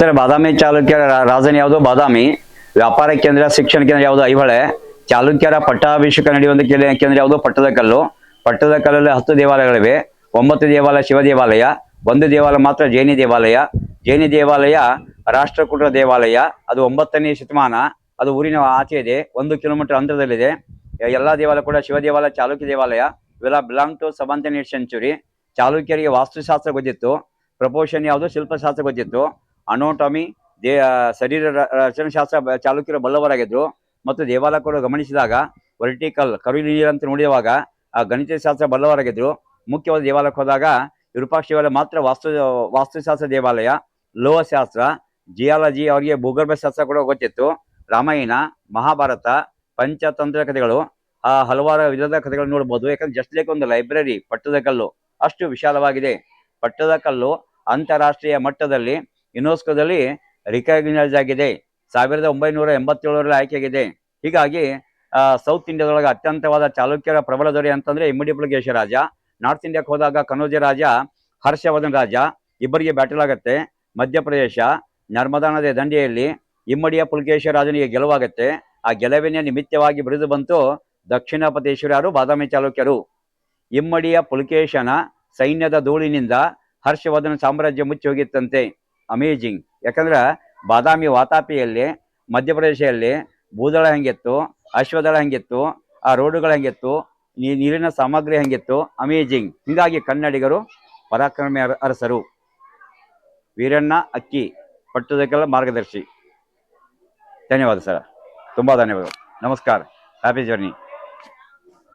Sir, ಬಾದಾಮಿ ಚಾಲುಕ್ಯರ ರಾಜಧಾನಿ ಯಾವುದು? ಬಾದಾಮಿ. ವ್ಯಾಪಾರ ಕೇಂದ್ರ, ಶಿಕ್ಷಣ ಕೇಂದ್ರ ಯಾವುದು? ಐಹೊಳೆ. ಚಾಲುಕ್ಯರ ಪಟ್ಟಾಭಿಷೇಕ ನಡೆಯುವಂತ ಕೇಂದ್ರ ಯಾವುದು? ಪಟ್ಟದಕಲ್ಲು ಪಟ್ಟದಕಲ್ಲಲ್ಲಿ ಹತ್ತು ದೇವಾಲಯಗಳಿವೆ. ಒಂಬತ್ತು ದೇವಾಲಯ ಶಿವ ದೇವಾಲಯ, ಒಂದು ದೇವಾಲಯ ಮಾತ್ರ ಜೈನಿ ದೇವಾಲಯ ಜೈನಿ ದೇವಾಲಯ ರಾಷ್ಟ್ರಕೂಟರ ದೇವಾಲಯ, ಅದು ಒಂಬತ್ತನೇ ಶತಮಾನ, ಅದು ಊರಿನ ಆಚೆ ಇದೆ, ಒಂದು ಕಿಲೋಮೀಟರ್ ಅಂತರದಲ್ಲಿದೆ. ಎಲ್ಲಾ ದೇವಾಲಯ ಕೂಡ ಶಿವ ದೇವಾಲಯ, ಚಾಲುಕ್ಯ ದೇವಾಲಯ, ಇವೆಲ್ಲ ಬಿಲಾಂಗ್ ಟು ಸೆವೆಂಟನೇ ಸೆಂಚುರಿ ಚಾಲುಕ್ಯರಿಗೆ ವಾಸ್ತುಶಾಸ್ತ್ರ ಗೊತ್ತಿತ್ತು. ಪ್ರಪೋಷನ್ ಯಾವುದು? ಶಿಲ್ಪಶಾಸ್ತ್ರ ಗೊತ್ತಿತ್ತು. ಅನೋಟಮಿ ದೇ ಶರೀರ ರ- ರಚನಾಶಾಸ್ತ್ರ ಚಾಲುಕ್ಯರ ಬಲ್ಲವರಾಗಿದ್ರು. ಮತ್ತು ದೇವಾಲಯ ಕೂಡ ಗಮನಿಸಿದಾಗ ವರ್ಟಿಕಲ್ ಕರುವಿನ ಅಂತ ನೋಡಿದಾಗ ಆ ಗಣಿತ ಶಾಸ್ತ್ರ ಬಲ್ಲವರಾಗಿದ್ರು. ಮುಖ್ಯವಾದ ದೇವಾಲಯಕ್ಕೆ ಹೋದಾಗ ವಿರೂಪಾಕ್ಷ ದೇವಾಲಯ ಮಾತ್ರ ವಾಸ್ತು, ವಾಸ್ತುಶಾಸ್ತ್ರ ದೇವಾಲಯ, ಲೋಹಶಾಸ್ತ್ರ ಜಿಯಾಲಜಿ ಅವರಿಗೆ ಭೂಗರ್ಭ ಶಾಸ್ತ್ರ ಕೂಡ ಗೊತ್ತಿತ್ತು. ರಾಮಾಯಣ, ಮಹಾಭಾರತ, ಪಂಚತಂತ್ರ ಕಥೆಗಳು, ಆ, ಹಲವಾರು ವಿಧದ ಕಥೆಗಳನ್ನು ನೋಡ್ಬೋದು. ಯಾಕಂದ್ರೆ ಜಸ್ಟ್ ಲೈಕ್ ಒಂದು ಲೈಬ್ರರಿ ಪಟ್ಟದಕಲ್ಲು ಅಷ್ಟು ವಿಶಾಲವಾಗಿದೆ. ಪಟ್ಟದಕಲ್ಲು ಅಂತಾರಾಷ್ಟ್ರೀಯ ಮಟ್ಟದಲ್ಲಿ ಯುನೆಸ್ಕೋದಲ್ಲಿ ರಿಕಗ್ನೈಸ್ ಆಗಿದೆ. ಸಾವಿರದ ಒಂಬೈನೂರ ಎಂಬತ್ತೇಳರಲ್ಲಿ ಆಯ್ಕೆಯಾಗಿದೆ. ಹೀಗಾಗಿ ಸೌತ್ ಇಂಡಿಯಾದೊಳಗೆ ಅತ್ಯಂತವಾದ ಚಾಲುಕ್ಯರ ಪ್ರಬಲ ದೊರೆ ಅಂತಂದ್ರೆ ಇಮ್ಮಡಿ ಪುಲಗೇಶ ರಾಜ. ನಾರ್ತ್ ಇಂಡಿಯಾಕ್ಕೆ ಹೋದಾಗ ಕನೋಜ ರಾಜ, ಹರ್ಷವರ್ಧನ್ ರಾಜ, ಇಬ್ಬರಿಗೆ ಬ್ಯಾಟಲ್ ಆಗತ್ತೆ. ಮಧ್ಯಪ್ರದೇಶ ನರ್ಮದಾ ನದಿಯ ದಂಡೆಯಲ್ಲಿ ಇಮ್ಮಡಿಯ ಪುಲಗೇಶ ರಾಜನಿಗೆ ಗೆಲುವಾಗತ್ತೆ. ಆ ಗೆಲುವಿನ ನಿಮಿತ್ತವಾಗಿ ಬಿರಿದು ಬಂತು ದಕ್ಷಿಣ ಯಾರು, ಬಾದಾಮಿ ಚಾಲುಕ್ಯರು. ಇಮ್ಮಡಿಯ ಪುಲಕೇಶನ ಸೈನ್ಯದ ಧೂಳಿನಿಂದ ಹರ್ಷವರ್ಧನ ಸಾಮ್ರಾಜ್ಯ ಮುಚ್ಚಿ ಹೋಗಿತ್ತಂತೆ. ಅಮೇಜಿಂಗ್ ಯಾಕಂದ್ರೆ ಬಾದಾಮಿ ವಾತಾಪಿಯಲ್ಲಿ, ಮಧ್ಯಪ್ರದೇಶದಲ್ಲಿ ಭೂದಳ ಹೆಂಗಿತ್ತು, ಅಶ್ವದಳ ಹೆಂಗಿತ್ತು, ಆ ರೋಡುಗಳು ಹೆಂಗಿತ್ತು ನೀರಿನ ಸಾಮಗ್ರಿ ಹೆಂಗಿತ್ತು ಅಮೇಜಿಂಗ್ ಹೀಗಾಗಿ ಕನ್ನಡಿಗರು ಪರಾಕ್ರಮಿ ಅರ- ಅರಸರು. ವೀರಣ್ಣ ಅಕ್ಕಿ ಪಟ್ಟದಕ್ಕೆಲ್ಲ ಮಾರ್ಗದರ್ಶಿ. ಧನ್ಯವಾದ ಸರ್. ತುಂಬ ಧನ್ಯವಾದ ನಮಸ್ಕಾರ. Happy journey